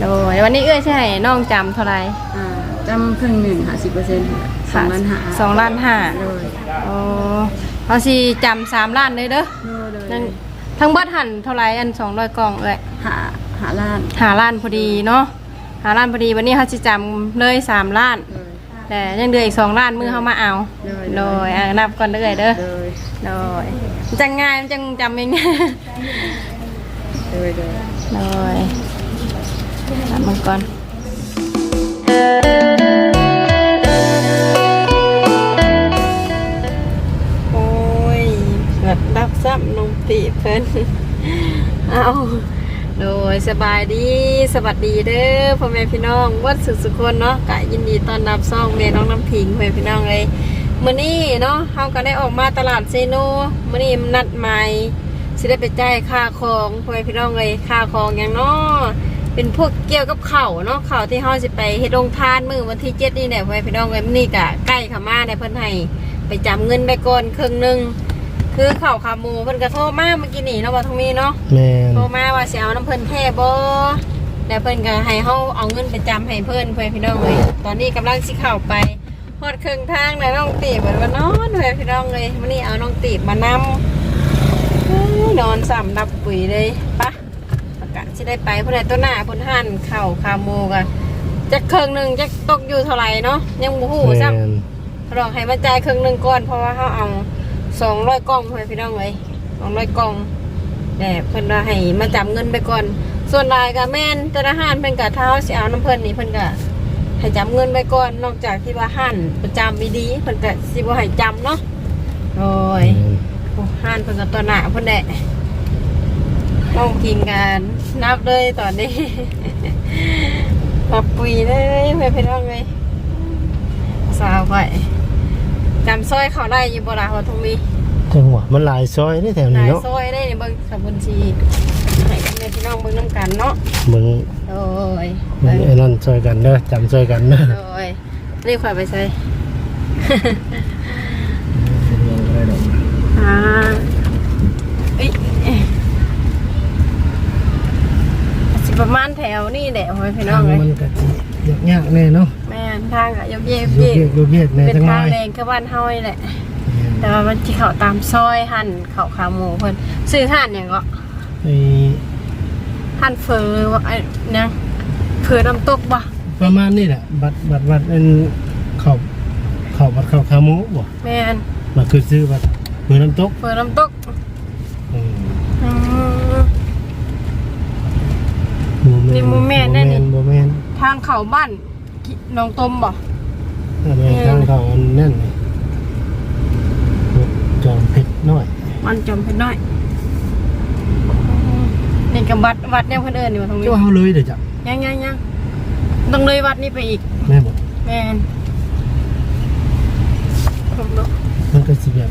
โดยวันนี้เอ้ยใช่ให้น้องจำเท่าไหร่อ่าจำครึ่งหนึ่งหาสิบเปอร์เซ็นต์สองล้านหาสองล้านห้าโดยโอ้เอาสิจำสามล้านเลยเด้อโดยนั่นทั้งเบัดหันเท่าไหร่อันสองร้อยกล่องเอ้ยหาหาล้านหาล้านพอดีเนาะหาล้านพอดีวันนี้เขาสิจำเลยสามล้าน โดย แต่ยังเหลืออีกสองล้านมือเขามาเอาโดยโดยอะนับก่อนเด้อเด้อโดยโดยมันจะง่ายมันจะจำเอง โดยโดย โดย นับมันก่อนโอ้ยแบบรับซ้ำนมปีเพิ่นเอาโดยสบายดีสวัสดีเด้อพ่อแม่พี่น้องวัดสุขสุคนเนาะกะยินดีต้อนรับซ่องแม่น้องน้ำพิงพ่อแม่พี่น้องเลยมื้อนี้เนาะเฮาก็ได้ออกมาตลาดเซโนมื้อนี้นัดใหม่สิได้ไปจ่ายค่าของพ่อแม่พี่น้องเลยค่าของอย่างเนาะ เป็นพวกเกี่ยวกับเข้าเนาะเข้าที่เฮาสิไปเฮ็ดโรงทานมือวันที่7นี่แหละพ่อแม่พี่น้องเลยมื้อนี้ก็ใกล้ข้ามาในเพิ่นให้ไปจำเงินไปก่อนครึ่งหนึงคือเข้าขาหมูเพิ่นก็โทรมาเมื่อกี้นี่เนาะว่าทางนี้เนาะแม่นโทรมาว่าสิเอาน้ำเพิ่นแท้บ่แล้วเพิ่นก็ให้เฮาเอาเงินไปจำให้เพิ่นเพื่อพี่น้องเลยตอนนี้กำลังสิเข้าไปฮอดครึ่งทางแล้วน้องตีบเหมือนว่านอนเพื่อพี่น้องเลยมื้อนี้เอาน้องตีบมานำเอ้ยนอนสำรับปุ๋ยเลยปะประกา สิได้ไปเพิ่นได้ตัวหน้าเพิ่นหั่นข้าวขาหมูกันจักครึ่งหนึงจักตกอยู่เท่าไหร่เนาะยังบ่ฮู้ซ้ำแม่นลองให้มาจ่ายครึ่งหนึ่งก่อนเพราะว่าเขาเอาสองร้อยกล่องเพื่อนพี่น้องเลยสองร้อยกล่องแต่เพิ่นว่าให้มาจับเงินไปก่อน ส่วนรายก็แม่นแต่ละห้านเพิ่นก็เท้าสิเอาน้ำเพิ่นนี่เพิ่นก็ให้จับเงินไปก่อนนอกจากที่ว่าห้านประจำมีดีเพิ่นก็สิบ่ให้จำเนาะโอ้ยโอ้ห้านเพิ่นก็ตัวหนาเพิ่นแหละ ต้องกินกันนับเลยตอนนี้นับปุยเลยเพื่อนพี่น้องเลยสาวไปจำซอยเขาได้อยู่บ่ล่ะว่าทงมีจังหวะมันหลายซอยได้แถวหนี้ลายเนาะซอยได้ในเบิ่งสมุนชีให้พ่อแม่พี่น้องเบิ่งน้ำกันเนาะมึงโอ้ยมึงไอ้นั่นซอยกันเด้อจำซอยกันเด้อโอ้ยรีบข่อยไปใส่อ่าเอ้ยเอ๊ะสิ ประมาณแถวนี่แหละพ่อแม่พี่น้องเลยมันก็สิยากๆแน่เนาะแม่นทางอะยกเยกโยเยกกเยกโยกเยกแน่เป็นจังหน่ทาองยแดงคือบ้านเฮานี่แหละ แต่ว่ามันที่เขาตามซอยหั่นเขาขาหมูเพิ่นซื้อห่านอย่างก็ไอ้หั่นเฟอว่าไอ้เนี่ยเผือน้ำตกบ่ประมาณนี้แหละบัตรบัตรบัตรเป็นเข้าเข้าบัตรเข้าขาหมูบ่แม่นมาคือซื้อบัตรเพื่อน้ำตกเผือน้ำตกอืม อืมนี่บ่แม่นแน่นี่บ่แม่นทางเขาบ้านกิน้องต้มบ่บ่แม่นทางเขาอันนั่นนี่จอมเพชรน้อยมันจมเพิ่นน้อยนี่กับวัดวัดเนี่ยเพิ่นเอิ้นอยู่ตรงนี้เจ้าเฮาเลยเด้อจ้ะยังยังยังต้องเลยวัดนี้ไปอีก แม่บอกแม่นผมดูมันก็สิแบบ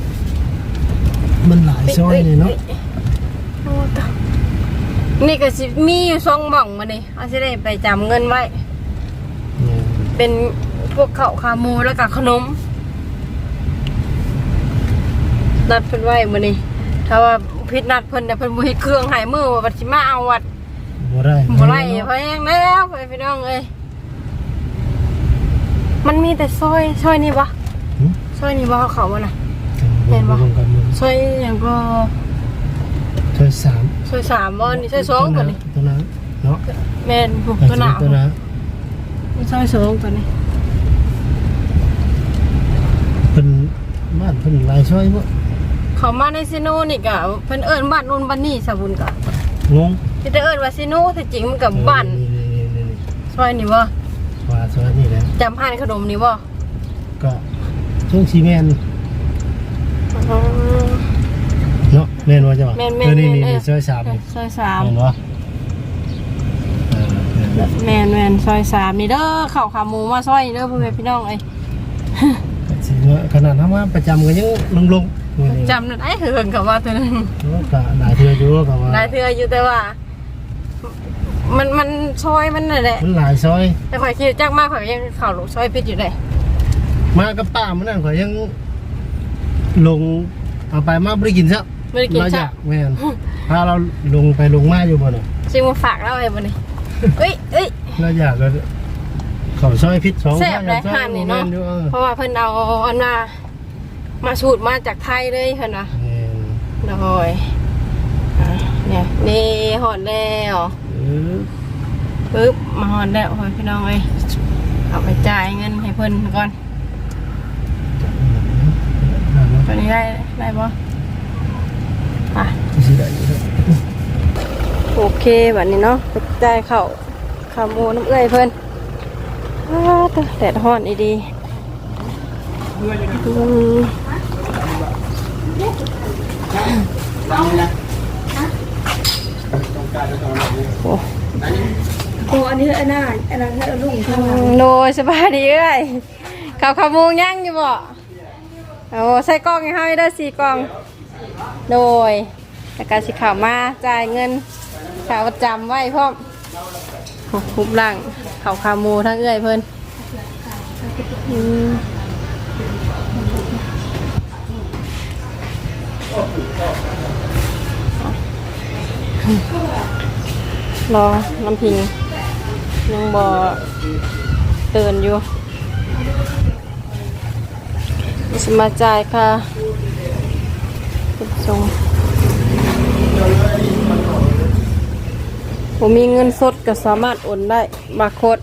มันหลายซอยเลยเนาะโอ้ตาย นี่ก็สิมีอยู่สองหม่องมานี่เอาสิได้ไปจำเงินไว้เนี่ยเป็นพวกข้าวขาหมูแล้วก็ขนม นัดเพิ่นไว้มื้อนี้ถ้าว่าผิดนัดเพิ่นแต่เพิ่นบ่เฮ็ดเครื่องให้มือว่าบัดสิมาเอาวัดบ่ได้บ่ไล่เพราะแฮงแล้วไปพี่น้องเอ้ยมันมีแต่ซอยซอยนี่บ่หึซอยนี่บ่เขาเข้าบ่น่ะแม่นบ่รวมกันหมดซอยหยังก็ ซอยสามซอยสามบ่นี่ซอยสองตัวนี้ตัวนั้นเนาะแม่นผูกตัวหนาตัวนั้นซอยสองตัวนี้เพิ่นบ้านเพิ่นหลายซอยบ่เขามาในซิโนนี่ก็เพิ่นเอิ้นบ้านนู่นบ้านนี่สะบุญก็งงที่จะเอิ้นว่าซิโนแต่จริงมันกับบ้านนี่ๆๆซอยนี่บ่ๆว่าซอยนี่แหละจำห้านขนมนี่บ่ก็ช่วงซีเมนอ๋อเนาะ แม่นว่าจ้ะแม่นแม่นเออนี่แม่นนี่เออซอยสามนี่ซอยสามแม่นบ่เออแม่นแมนแมนซอยสามนี่เด้อข้าวขาหมูมาซอยนี่เด้อพ่อแม่พี่น้องเอ้ยก็สิว่าขนาดทำมาประจำก็ยังลงลงๆมื้อนี้จำนั่นไอ้เหิงกับว่าตัวนึงก็หลายเทื่ออยู่ก็ว่าหลายเทื่ออยู่แต่ว่า มันมันซอยมันนั่นแหละมันหลายซอย แต่ข่อยคิดจักมากข่อยยังเข่าลูกซอยพิษอยู่เลยมากับป้ามันนั่นก็ยังลงเอาไปมาบ่ได้กินซะ ไม่ได้กินเราอจ้ะยากแม่นพาเราลงไปลงมาอยู่บ่เนาะซิมาฝากเราไอ้บ่นี่เอ้ยเอ้ย เราอยากก็เขาซอยพิษสองแซ่บเลยซอยห่านนี่เนาะ แม่อยู่เออเพราะว่าเพิ่นเอาอันมามาสูตรมาจากไทยเลยเพิ่นว่าแม่นโดยอะเนี่ยนี่หอดแล้วเออปึ๊บมาหอดแล้วโอ้ยพี่น้องเอ้ยเอาไปจ่ายเงินให้เพิ่นก่อนตัวนี้ได้ได้ปะ อะสิได้อยู่เด้อโอเคแบบนี้เนาะไปจ่ายเข่าขาหมูน้ำเอื้อยเพิ่นอ้าวตะแดดฮ้อนอีดีอืมโอ้โอ้อันนี้อันน่าอันนั้นให้ลุงใช่ไหมโดยสบายดีเอ้ยข้าวขาหมูย่างอยู่บ่โอ้ใส่กล่องให้เฮาได้สี่กล่อง โดยแล้วก็สิเข่าวมาจ่ายเงินข่าวประจำไว้พร้อมโอ้คุบหลังข้าวขาหมูทั้งเอื้อยเพิ่นอืมรอน้ำพิงยังบ่เตือนอยู่สมาจ่ายค่ะ ส่งผมมีเงินสดก็สามารถโอนได้บาร์โคด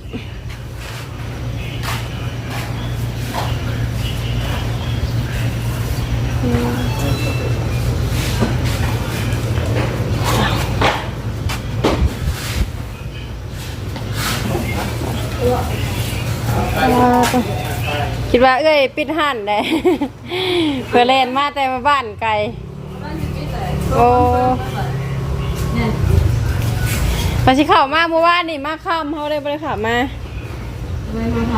คิดว่าเอ้ย ปิดห้านได้เพื่อเล่นมาแต่มาบ้านไกล โอ้มาสิเข้ามากเมื่อวานนี่มาข้ามเขาได้บริขามาไม่มาท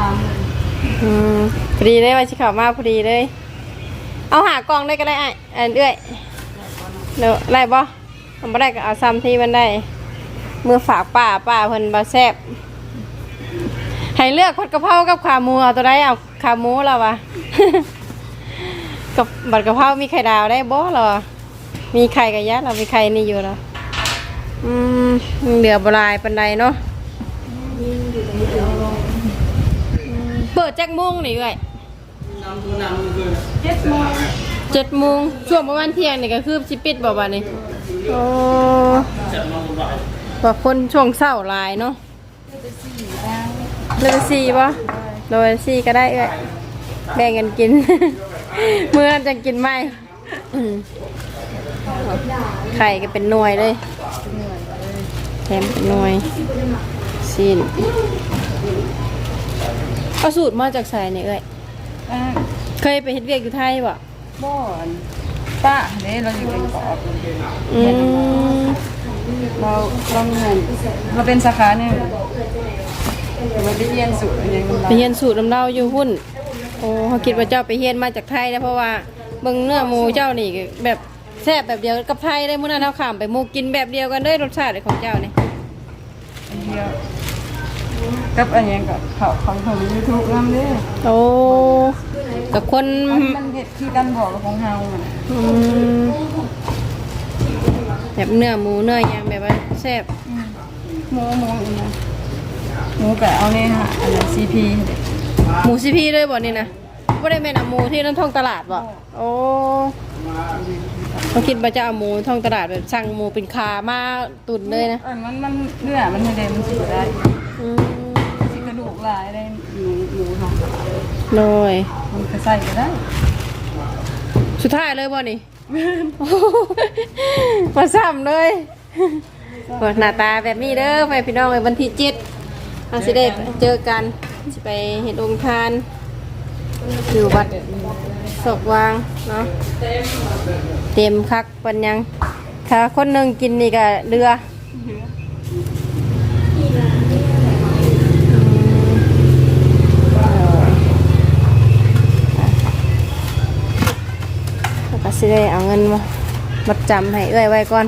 อืมพอดีเลยว่าสิเข้ามากพอดีเลย เอาหากล่องได้ก็ได้ไอ้อันเอ้ยเดี๋ยวไล่บ่ทำบ่ได้ก็เอาซ้ำที่มันได้เมื่อฝากป้าป้าเพิ่นบาแซบให้เลือกผัดกะเพรากับขาหมูเอาตัวใดเอาขาหมูเราวะกับบัดกะเพรามีไข่ดาวได้บ่หรอ มีไข่กับยัดเรามีไข่นี่อยู่เหรออืมเหลือบลายปันใดเนาะเปิดแจ็คโมงหนี่เอ้ยเจ็ดโมงเจ็ดโมงช่วงประมาณเที่ยงนี่ก็คือสิปิดบ่บ่านี่โอ้ว่าคนช่วงเช้าลายเนาะเลยสี่ป่ะโดยสี่ก็ได้เอ้ยแบ่งกันกิน เมื่อจะกินไหม ไข่ก็เป็นหน่วยเลยแถมเป็นหน่วยสิ้นเอาสูตรมาจากไสเนี่ยเอ้ยำอ่าเคยไปเฮ็ดเวียกอยู่ไทยบ่บ่อนป้าเนี่ยเราอยู่เป็นกอบอืมเราเราเงินเราเป็นสาขาเนี่ยเราไปเรียนสูตรอย่างไปเฮียนสูตรลำเล่าอยู่หุ้นโอ้เขาคิดว่าเจ้าไปเฮียนมาจากไทยนะเพราะว่าเบิ่งเนื้อหมูเจ้านี่แบบ แซ่บแบบเดียวกับไทยได้มื้อนั้นเฮาข้ามไปหมูกินแบบเดียวกันเลยรสชาติของเจ้านี่เดียวกับอันยังกับเขาของของยูทูบนำเด้อโอ้กับคนมันมันเห็ดที่กันบอกกับของเฮาอะอืมแบบเนื้อหมูเนื้อย่างแบบว่าแซ่บหมูหมูอีกนะหมูกับเอาเนี่ยฮะอันนั้นซีพีหมูซีพีเลยบ่นี่นะบ่ได้แม่นเอาหมูที่นั่นท้องตลาดบ่โอ้ เขาคิดว่าจะเอาหมูท้องตลาดแบบสั่งหมูเป็นคามาตุนเลยนะอันมันมันเนื้อมันไม่ได้มันสิได้อืมสิกระดูกลายได้หมูหมูเนาะโดยมันก็ใส่ก็ได้ สุดท้ายเลยบ่นี่ มาซ้ำเลยเปิดหน้าตาแบบนี้เด้อไปพี่น้องไปวันที่เจ็ดเราสิได้เจอกันสิไปเห็นองค์ทาน อยู่วัดศกวางเนาะเต็มคักปันยังถ้าคนหนึ่งกินนี่ก็เรือแล้วก็สิได้เอาเงินมามัดจำให้เอ้อยไว้ก่อน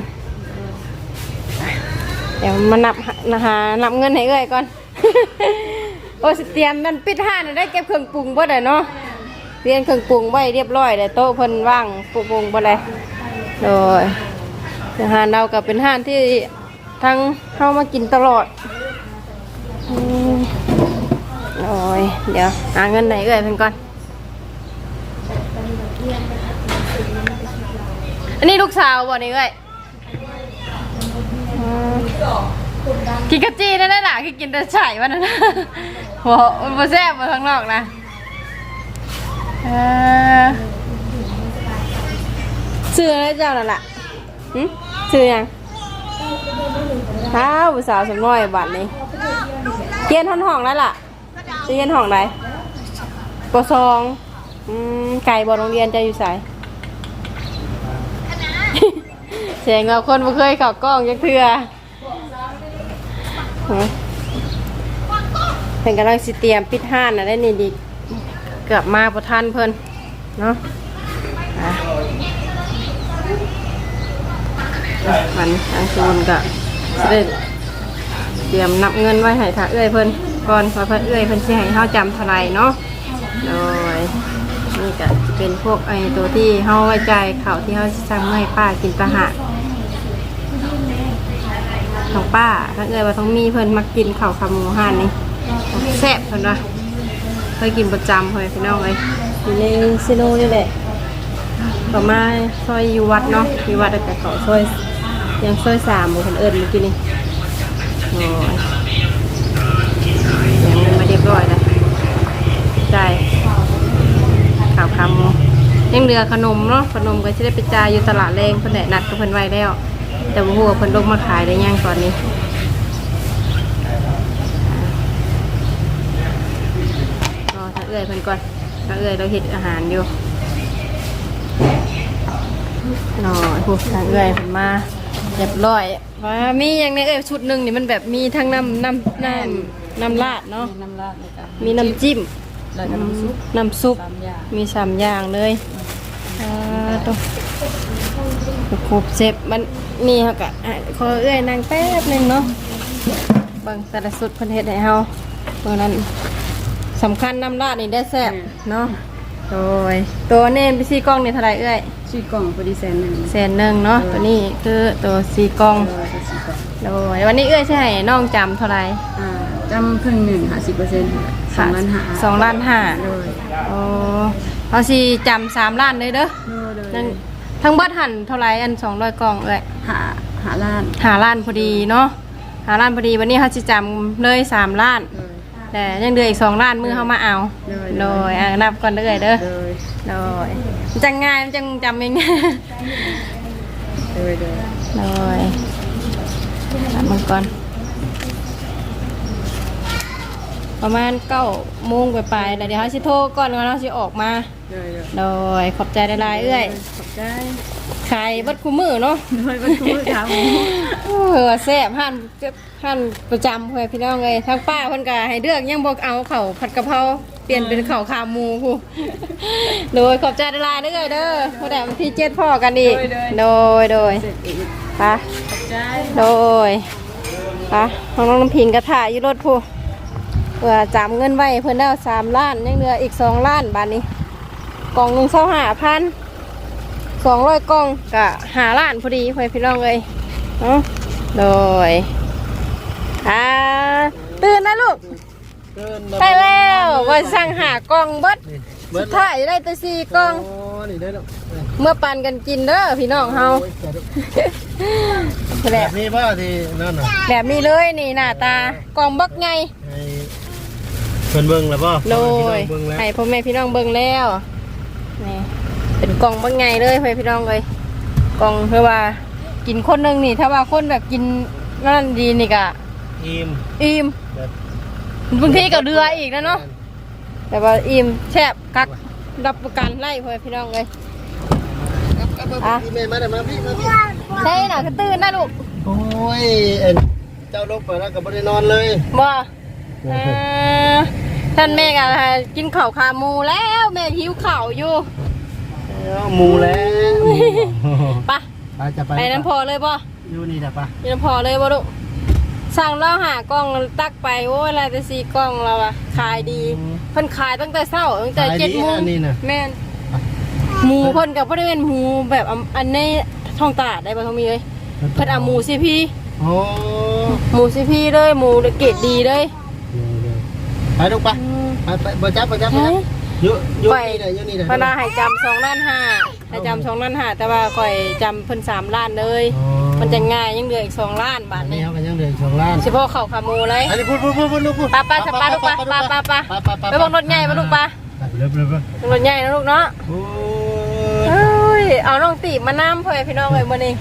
เดี๋ยวมานับนะหานับเงินให้เอ้อยก่อน โอ้สเตรียมมันปิดห้านได้เก็บเครื่องปรุงบ่ได้เนาะเรียนเครื่องปรุงไว้เรียบร้อยได้โต๊ะเพิ่นว่างปรุงบ่ได้โดยห้านเรากับเป็นห้านที่ทั้งเข้ามากินตลอดโอ้ยเดี๋ยวหาเงินไหนเอ่ยเพิ่นก่อน อันนี้ลูกสาวบ่นี่เอ่ยกินกะจีนั่นแหละคือกินแต่ไฉวันนั้น นะมันบ่แซ่บบ่ข้างนอกนะเออชื่ออะไรเจ้านั่นล่ะหึชื่อหยังอ้าวผู้สาวสมน้อยบัดนี้เกียนห้องห้องแล้วล่ะเกียนห้องไหนปสองอืมไก่บ่โรงเรียนจะอยู่ไสเสียงเราคนบ่เคยเขับกล้องจักเทื่อ เป็นกำลังสิเตรียมปิดห้านนะได้นี่ดิเกือบมาประทันเพิ่นเนาะอะมันทางซูนก็สิได้เตรียมนับเงินไว้ให้ถ้าเอื้อยเพิ่นก่อนเพราะเพิ่นเอื้อยเพิ่นสิให้เฮาจำเท่าไหร่เนาะโดยนี่ก็เป็นพวกไอ้ตัวที่เฮาไว้ใจเขาที่เฮาสิสั่งมาให้ป้ากินตะหากของป้าถ้าเอ่ยว่าต้องมีเพิ่นมักกินข้าวขาหมูห่านนี่ แซ่บเพิ่นว่าเคยกินประจำเพิ่นพี่น้องเอ้ยอยู่ในซิโนนี่แหละต่อมาซอยอยู่วัดเนาะอยู่วัดแต่เขาซอยยังซอยสามบ่เพิ่นเอิ้นเมื่อกี้นี่โอ้ยยังเงินมาเรียบร้อยแล้วได้ข่าวคำยังเหลือขนมเนาะขนมก็จะได้ไปจ่ายอยู่ตลาดแรงเพิ่นได้นัดกับเพิ่นไว้แล้วแต่บ่ฮู้ว่าเพิ่นลงมาขายได้ยังตอนนี้รอถ้า เอื้อยเพิ่นก่อนถ้าเอื้อยเราเฮ็ดอาหารอยู่รอพวกทางเอื้อยเพิ่นมาเรียบร้อยว่ามีอย่างในเอ้ยชุดหนึงนี่มันแบบมีทั้งน้ำน้ำน้ำน้ำราดเนาะมีน้ำราดในการมีน้ำจิ้มแล้วก็น้ำซุปน้ำซุป สามอย่างมีสามอย่างเลยอ่าต้องครบเซฟมันนี่เขากะอะขอเอื้อยนางแป๊บหนึงเนาะเบิ่งแต่ละสุดเพิ่นเฮ็ดให้เฮาเมื่อนั้น สำคัญน้ำราดนี่ได้แซ่บเนาะโดยตัวนี้เป็นซีกล้องนี่เท่าไหร่เอื้อยชื่อกล่องพอดีแสนหนึ่งแสนหนึ่งเนาะตัวนี้คือตัวซีกล้องร้อยห้าสิบกล่องโดยวันนี้เอื้อยใช่ให้น้องจำเท่าไหร่อ่าจำครึ่งหนึ่งหาสิบเปอร์เซ็นต์สองล้านหาสองล้านห้าเลยโอ้เอาสิจำสามล้านเลยเด้อเลยนั่นทั้งเบัดหันเท่าไหรอันสองร้อยกล่องเอ้ยหาหาล้านหาล้านพอดีเนาะหาล้านพอดีวันนี้เขาจะจำเลยสามล้านเลย แต่ยังเดืออีกสองล้านมือเขามาเอาเลยโดยอะนับก่อนเด้อเด้อเลยโดยมันจังง่ายมันจังจำเองเลยเลยโดยนับมันก่อนประมาณเก้าโมงไปๆแล้วเดี๋ยวเขาสิโทรก่อนว่าเราสิออกมาเลยเลยโดย ขอบใจหลายๆเอ้ยขอบใจ ขายบัดคู่มือเนาะเลยบรรทุกถามเออแซ่บหั่นหั่นประจำเพื่อนพี่น้องเลยทั้งป้าเพิ่นก็ให้เลือกยังบอกเอาเข่าวผัดกะเพราเปลี่ยนเป็นข้าวขาหมูผู้โดยขอบใจหลายๆเด้อเด้อเพราะแต่วันที่เจ็ดพ่อกันอีกโดยโดยเสร็จอีกไปขอบใจโดยไปน้องน้องน้ำพิงกระถ่ายอยู่รถผู้เพื่อจำเงินไว้เพิ่นแล้วสามล้านยังเหลืออีกสองล้านบาทนี้กล่องหนึ่งเศร้าหาพัน สองร้อยกล่องกะหาล้านพอดีเพื่อนพี่น้องเลยเนาะโดยอ่าตื่นนะลูกเกินไปแล้วว่าสั่งหากล่องเบิดสุดท้ายได้แต่สี่กล่องโอ้นี่ได้แล้วเมื่อปันกันกินเด้อพี่น้องเฮาโอ้ยแบแบบบนี้ป่ะที่นั่นน่ะแบบนี้เลยนี่หน้าตากล่องบักไงให้เพิ่นเบิ่งแล้วป่ะโดยเบิ่งแล้วให้พ่อแม่พี่น้องเบิ่งแล้วนี่ เป็นกล่องบักไงเลยพ่อแม่พี่น้องเลยกล่องเพื่อว่ากินคนหนึงนี่ ถ้าว่าคนแบบกินนั่นดีนี่ก็อิ่มอิ่มแบบบางทีก็เดืออีกนะเนาะแต่ว่าอิ่มแซ่บกักรับประกันไล่พ่อแม่พี่น้องเลยอะพี่แม่มาได้มาพี่มาพี่ใช่น่ะก็ตื่นนะลูกโอ้ยเอ็นเจ้าลงไปแล้วก็บ่ได้นอนเลยบ่อ่าท่านแม่ก็กินข้าวขาหมูแล้วแม่หิวข้าวอยู่ เอาหมูแล้วไปะไปจะไปไปน้ำพอเลยบ่อยู่นี่แต่ปะไปน้ำพอเลยบ่ลูกสั่งแล้วหากล้องตักไปโอ้ยอะไรแต่สี่กล้องเราอะขายดีเพิ่นขายตั้งแต่เช้าตั้งแต่ขายเจ็ดดีโมงอันนี้น่ะแม่นหมูเพิ่นกับ่ได้เป็นหมูแบบอันอันในท้องตลาดได้บ่ท้องมีเลยเพิ่นเอาหมูซีพีโอ้หมูซีพีเลยหมูเกรดดีเลยเดี๋ยวไปลูกไปไปไปบ่จับบ่จับบ่ จับอยู่อยู่ไปนี่ได้อยู่นี่ได้เพนว่าให้จำสองล้านห้าให้จำสองล้านห้าแต่ว่าข่อยจำเพิ่นสามล้านเลย อ๋อมันจะง่ายยังเหลืออีกสองล้านบาอัทนนี้นี่ครับมันยังเหลืออีกสองล้านเฉพาะเข่าขาหมูเลยอันนี้พูดพูดพูดพูดลูกพูดไปไปไปลูกไปไปไปไปไปเบิ่งรถใหญ่มาลูกไปไปเร็วเร็วเร็วรถใหญ่นะลูกเนาะโอ้เอ้ยเอาน้องตีมาน้ำเพื่อพี่น้องเลยมื้อนี้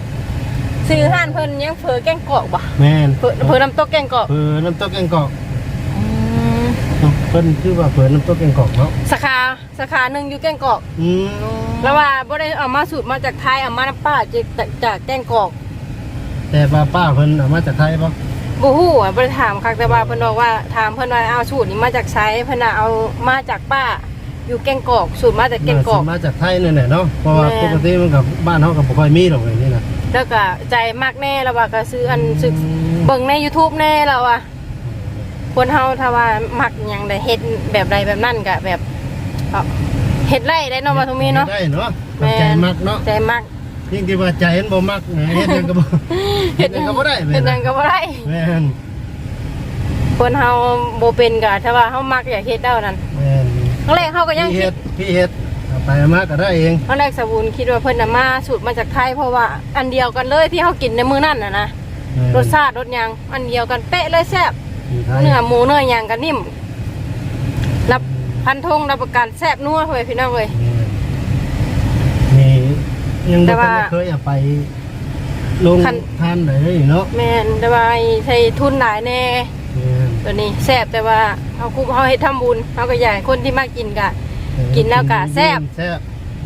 ซื้อห้านเพิ่นยังเผลอแกงกอกบ่แม่นเผลอเผลอน้ำตกแกงกอกเผือน้ำตกแกงกอก เพิ่นชื่อว่าเผือน้ำตกแกงกอกเนาะสาขาสาขาหนึ่งอยู่แกงกอกอืมแล้วว่าบ่ได้เอามาสูตรมาจากไทยเอามาน้ำป้าจากจากแกงกอกแต่ป้าป้าเพิ่นเอามาจากไทยป่ะบ่ฮู้อะบ่ได้ถามคักแต่ว่าเพิ่นบอกว่าถามเพิ่นว่าเอาสูตรนี้มาจากไสเพิ่นน่ะเอามาจากป้า อยู่แกงกอกสูตรมาจากแกงกอกมาจากไทยนั่นแหละเนาะเพราะว่าแม่ปกติมันกับบ้านเฮาก็บ่ค่อยมีหรอกอย่างนี้นะแล้วก็ใจมากแน่แล้วว่าก็ซื้ออันศึกอืมเบิ่งใน YouTube แน่แล้วอะ คนเฮาถ้าว่ามักหยังได้เฮ็ดแบบใดแบบนั้นก็แบบเอาเฮ็ดไรได้เนาะว่าทุกมีเนาะ ได้เนาะมันใจมักเนาะใจมักยิ่งที่ว่าใจเห็นบ่มักเฮ็ดหยังก็บ่ เฮ็ดหยังก็บ่ได้เฮ็ดหยังก็บ่ได้แม่นคนเฮาบ่เป็นก็ถ้าว่าเฮามักอยากเฮ็ดเด้านั่นแม่นครั้งแรกเฮาก็ยังพี่คิเฮ็ดดพี่เฮ็ดเอาไปเอามาก็ได้เองครั้งแรกสบุนคิดว่าเพิ่นน่ะมาสูตรมาจากไทยเพราะว่าอันเดียวกันเลยที่เฮากินในมื้อนั้นน่ะนะ แม่นรสชาติรสหยังอันเดียวกันเป๊ะเลยแซ่บอยู่ไทย เนื้อหมูเนื้อหยังก็นิ่มรับพันธงรับประกันแซ่บนัวเว้ยพี่น้องเว้ยนี่ยังแต่บ่ว่าเคยเอาไปลงคันทานได้เนาะแม่นแต่ว่าไอ้ใช้ทุนหลายแน่แม่นตัวนี้แซ่บแต่ว่าเฮาคุกเฮาเฮ็ดทำบุญเฮาก็อยากให้คนที่มากินก็กินแล้วก็แซ่บแซ่บ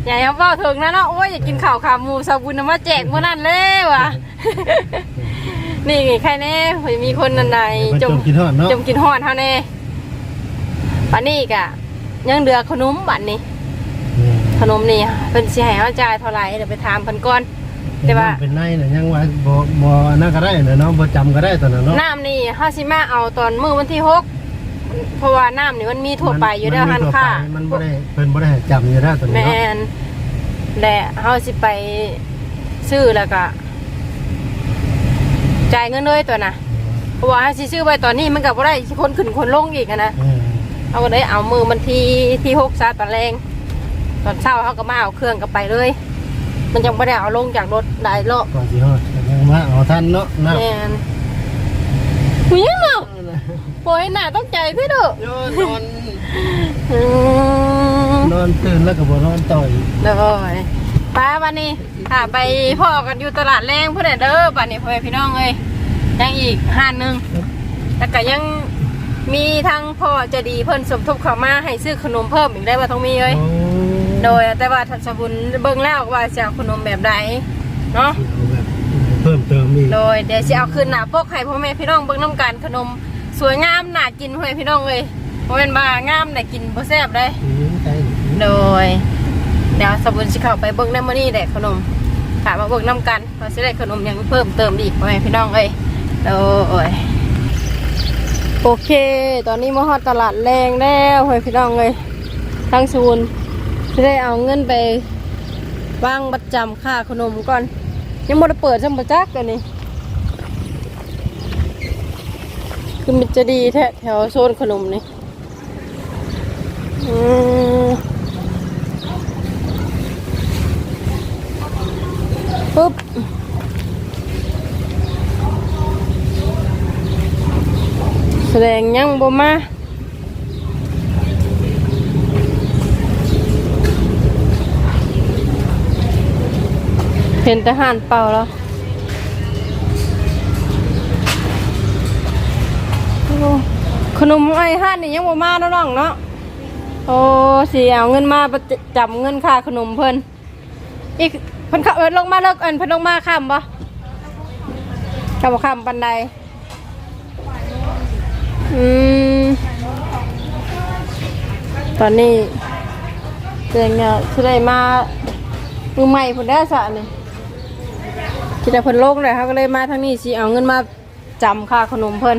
อยากให้เว้าถึงนะเนาะโอ้ยอยากกินข้าวขาหมูสาบุญน่ะมาแจกมื้อนั้นเลยว่ะ นี่ใครแน่เฮ้ยมีคนนันใดมันจมกินทอดเนาะจมกินฮอดเฮาแน่ปันนี้กะยังเหลือขนมบัดนี้ขนมนี่เพิ่นสิให้เฮาจ่ายเท่าไหร่เดี๋ยวไปถามเพิ่นก่อนแต่ว่าเป็นในน่ะยังว่าบ่บ่นั่นก็ได้น่ะเนาะบ่จำก็ได้ตอนนั้นเนาะน้ำนี่เฮาสิมาเอาตอนมื้อวันที่หกเพราะว่าน้ำนี่มันมีทั่วไปอยู่เด้อหันค่ามันบ่ได้เพิ่นบ่ได้ให้จำอยู่แล้วตอนนี้แม่เนาะนและเฮาสิไปซื้อแล้วก็ จ่ายเงินเลยตัวน่ะเพราะว่าเฮาสิซื้อไว้ตอนนี้มันก็บ่ได้คนขึ้นคนลงอีกอะนะเออเอาก็เลยเอามือมันที่ที่หกซาตอนแรง ตอนเช้าเขาก็มาเอาเครื่องก็ไปเลย มันยังไม่ได้เอาลงจากรถได้เลาะก่อนสิฮอดก็ยังมาเอาทันเนาะน้ำแมนหูยังเนาะโอ้ยหน้าต้องใจพี่ดูโยนนอนอืมนอนตื่นแล้วก็บ่นอนต่อย เด้อยป้าวันนี้ ค่ะไปพ่อกันอยู่ตลาดแรงเพื่อนเด้อบัดนี้พ่อแม่พี่น้องเอ้ยยังอีกห้านหนึ่งแล้วก็ยังมีทางพ่อใจะดีเพิ่นสมทบเข้ามาให้ซื้อขนมเพิ่มอีกได้ว่าต้องมีเอ้ยโอ้โดยแต่ว่าทัศบุญเบิ่งแล้วว่าจะเอาขนมแบบใดเนาะเอาแบบเพิ่มเติมอีกโดยเดี๋ยวจะเอาคืนหน้าปกให้พ่อแม่พี่น้องเบิ่งน้ำกันขนมสวยงามน่ากินพ่อแม่พี่น้องเลยเพราะเป็นบางามได้กินบ่แซ่บได้อืมใช่โดยเดี๋ยวสบุญสิเข้าไปเบิ่งในมื้อนี้แหละขนม ถามมาเบิ่งน้ำกันว่าสิได้ขนมยังเพิ่มเติมอีกพ่อแม่พี่น้องเอ้ยโดยโอเค ตอนนี้มาฮอดตลาดแรงแล้วพ่อพี่น้องเอ้ยทั้งศูนจะได้เอาเงินไปวางบัตรจำค่าขนมก่อน ยังไม่ได้เปิดช่างประจักษ์เลยนี่คือมันจะดีแท้แถวโซนขนมนี่อืม ปุ๊บแสดงยังบ่มาเห็นแต่ห่านเปล่าแล้วขนมไอ้ห่านนี่ยังบ่มาแล้วน้องเนาะโอ้สิเอาเงินมาประจำเงินค่าขนมเพิ่นอีก พิ่นขับเอินลงมาเลิกเอินพิ่นลงมาข้ามบ่ข้ามบ่ข้ามปันใดอืมตอนนี้เตียงเนี่ยสิได้มามือใหม่เพิ่นได้ซะนี่คิดแต่เพิ่นโลกเลยเขาก็เลยมาทางนี้สิเอาเงินมาจำค่าขนมเพิ่น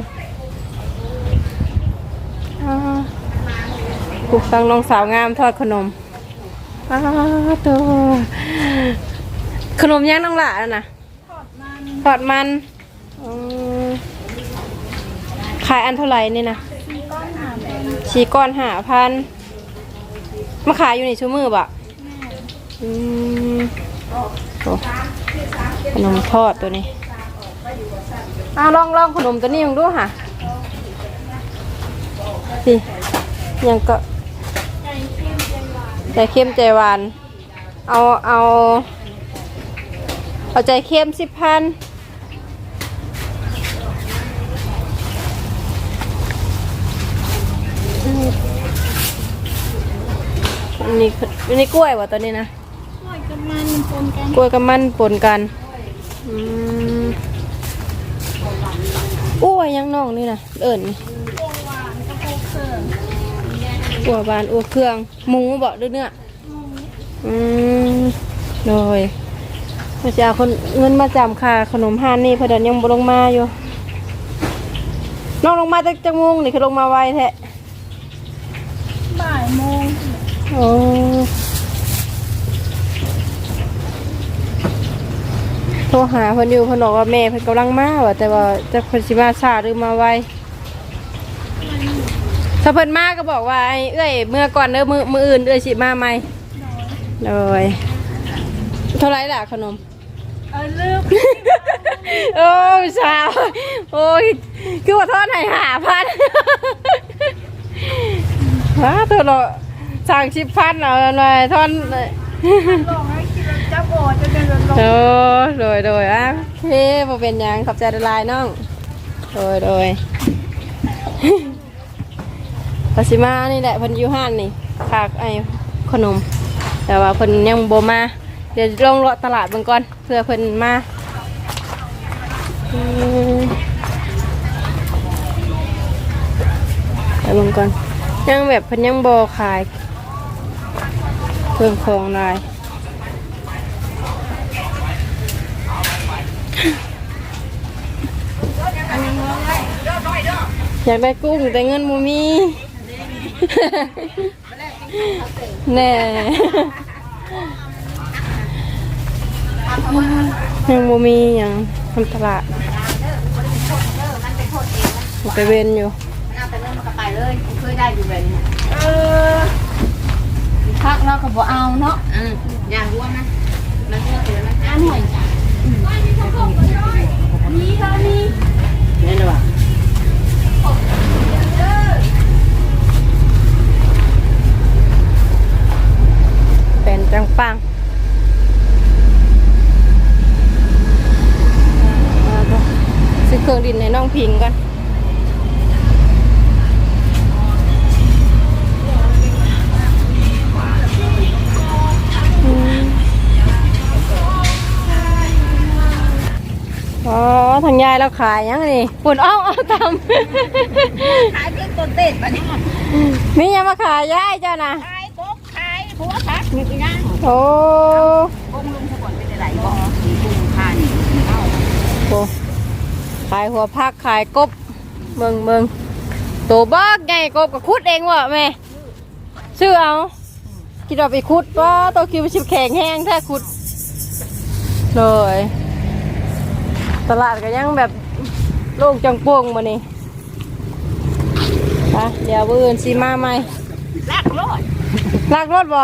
ปลูกตังน้องสาวงามทอดขนมอ้าวตัว ขนมย่างน้องหล่ะน่ะทอดมันอืมขายอันเท่าไหร่นี่นะสี่ก้อนห้าพันมาขายอยู่ในชั่วมือบ่อืมโอ้ขนมทอดตัวนี้อ้าวลองลองขนมตัวนี้ลองดูค่ะสิยังก็ใจเข้มใจหวาน เอาเอา เอาใจเข้มสิบพันอันนี้คืออันนี้กล้วยวะตัวนี้นะ กล้วยกับมันปนกันกล้วยกับมันปนกันอืมอ้วยยังน้องนี่นะเอิญนี่กล้วยหวานกับพวกเครื่องอ้วบานอ้วเครื่องหมูบอกด้วยเนื้ออืมโดย พระเจ้าคนเงินมาจำค่ะขนมห้านนี่เพอเดนยังบ่ลงมาอยู่น้องลงมาจากจังมุงนี่คือลงมาไวแท้บ่ายโมงโอ้โทรหาเพิ่นอยู่เพิ่นบอกว่าแม่เพิ่นกำลังมาว่ะแต่ว่าจะเพิ่นสิมาช้าหรือมาไวถ้าเพิ่นมาก็บอกว่าไอ้เอ้ยเมื่อก่อนเด้อมื้อมื้ออื่นเอ้ยสิมาใหม่เลย เท่าไหร่ล่ะขนม เออลืมโอ้ยสาวโอ้ยคือว่าทอดให้หาพันว้าตัวเราสั่งชิบพันเอาหน่อยทอนลองให้คิดว่าจะโบดจะเดินลงโอ้โดยโดยอะโอเคพอเป็นหยังขอบใจละลายน้องโดยโดยปัสิมานี่แหละเพิ่นอยู่ห้านนี่ฝากไอ้ขนม แต่ว่าเพิ่นยังบ่มา เดี๋ยวลองเลาะตลาดเบิ่งก่อนเพื่อเพิ่นมาไปเบิ่งก่อนยังแบบเพิ่นยังบ่ขายเครื่องของลายอยากได้กุ้งแต่เงินมูมีแน่ ยังมูมีอย่างทำตลาดไปเวนอยู่เอาแต่เริ่มก็ไปเลยเคยได้อยู่แบบนี้เออพักเราก็บ่เอาเนาะอืมอย่าร่วมนะมันเลือกเลยมันอ้าหน่อยจ้ะนี่ค่ะนี่นี่เลยว่ะเป็นจังปังเอาไป ซื้อเครื่องดินให้น้องพิงกันอืมอ๋อทางยายเราขายยังนี่ปุ่นอ้าวเอาตามขายเป็นต้นเต้นบัดนี้มียังมาขายยายเจ้านะขายกบขายผัวพักมีกี่อย่างโอ้กงลุงสะกดเป็นอะไรบ่มีกุ้งทานเอาโห ขายหัวพักขายกบเมืองเมืองตัวบ้าไงกบกับคุดเองวะแม่ซื้อเอาคิดว่าไปคุดว่าตัวคิวชิบแข็งแห้งแท้คุดเลยตลาดก็ยังแบบโล่งจังโป่งมานี่ไปเดี๋ยวบื้ออื่นซีมาใหม่ลักรอดลากรถบ่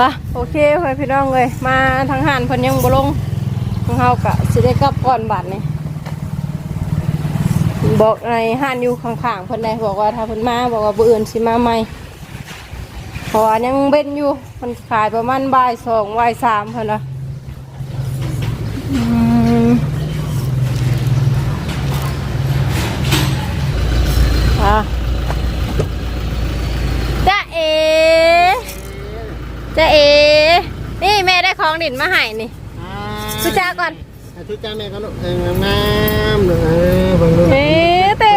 ปะโอเคเลยพี่น้องเลยมาทางหานเพิ่นยังบ่ลงทางเฮากะสิได้กลับก่อนบัดนี่บอกในห้านอยู่ข้างๆเพิ่นได้บอกว่าถ้าเพิ่นมาบอกว่าบ่อื่นสิมาใหม่เพราะว่ายังเบ้นอยู่เพิ่นขายประมาณบ่ายสองบ่ายสามเพิ่นว่าอืมอะจ้าเอจ้าเอ นี่แม่ได้ ของดินมาให้นี่ทุจ้าก่อนทุจ้าแม่ก็ลูกเออน้ำเออเบิ่งดูเอ๊ะเตอ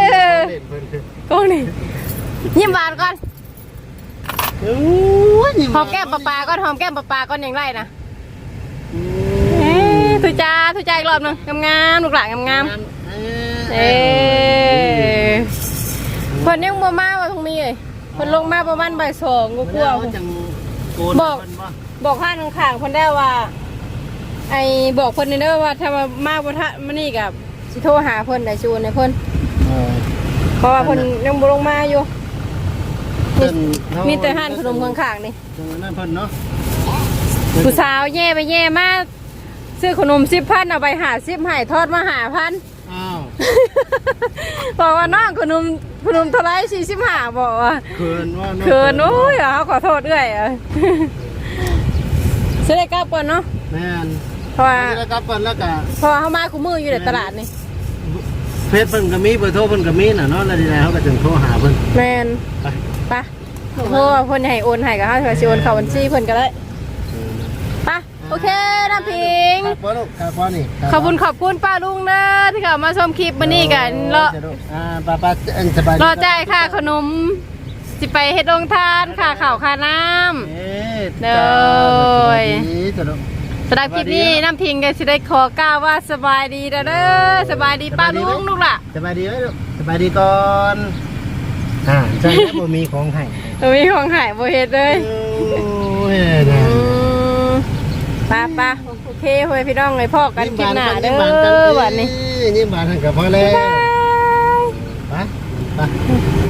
เด็ดเบิ่งดูกล้องนี่ยิ้มหวานก่อนโอ้ยนี่หอมแก้มปลาปลาก่อนหอมแก้มปลาปลาก่อนอย่างไรนะเอ๊ะทุจ้าทุจ้าอีกรอบหนึงงามๆลูกหลานงามๆเอ๊ะเพิ่นยังบ่มาว่าตรงนี้เลยเพิ่นลงมาประมาณบ่ายสองกว่าๆพุ่นจังโกนบอก บอกข้างข้างๆเพิ่นได้ว่า ไอ้บอกเพิ่นนี่เด้อว่าถ้ามามาบ่ทันมานี่กับสิโทรหาเพิ่นได้ชูนให้เพิ่นเออเพราะว่าเพิ่นยังบ่ลงมาอยู่ เพิ่นเฮมีแต่ห้านขนมข้างๆนี่ตรงนั้นเพิ่นเนาะผู้สาวแย่ไปแย่มาซื้อขนมสิบพันเอาไปหาสิบให้ทอดมาหาพัน อ้าวบอกว่าน้องขนมขนมเท่าไรสี่สิบห้าบอกว่าเขินว่าเขินโอ้ยเอาขอโทษด้วยอะ เสได็จกลับก่อนเนาะแม่นเพราะว่าอันนี้แล้วกลับกันแล้วก็เพราะว่าเขามาคู่มืออยู่ในตลาดนี่เฟซเพิ่นก็มีเบอร์โทรเพิ่นก็มีน่ะเนาะแล้วดีแล้วเขาก็จึงโทรหาเพิ่นแมนไปไปะเพราะว่าเพิ่นให้โอนให้กับเขาถือสิโอนเข้าบัญชีเพิ่นก็ได้ไปะโอเคน้ำพิงครับบ่ลูกครับบ่นี่ขอบคุณขอบคุณป้าลุงเด้อที่เขามาชมคลิปวันนี้กันรออ่าป้าป้าเอิ้นสบายดีรอจ่ายค่าขนม สิไปเฮ็ดโรงทานค่าข้าวค่าน้ำเอ๊ะเด้อดีจ้ะลูกสำหรับคลิปนี้น้ำพิงก็สิได้ขอกล่าวว่าสบายดีเด้อเด้อสบายดีป้าลุงลูกล่ะสบายดีไหมลูกสบายดีก่อนอ่าใช่แล้วบ่มีของให้ตัวมีของหายบ่เฮ็ดเลยโอ้ยนะอืมไป้าป้าโอเคเฮ้ยพี่น้องไอ้พ่อกันกินหน้าเด้ยิ้มบานกัอวันนี้ยิ้มบานกันกับพ่อแล้วบาย ไปไป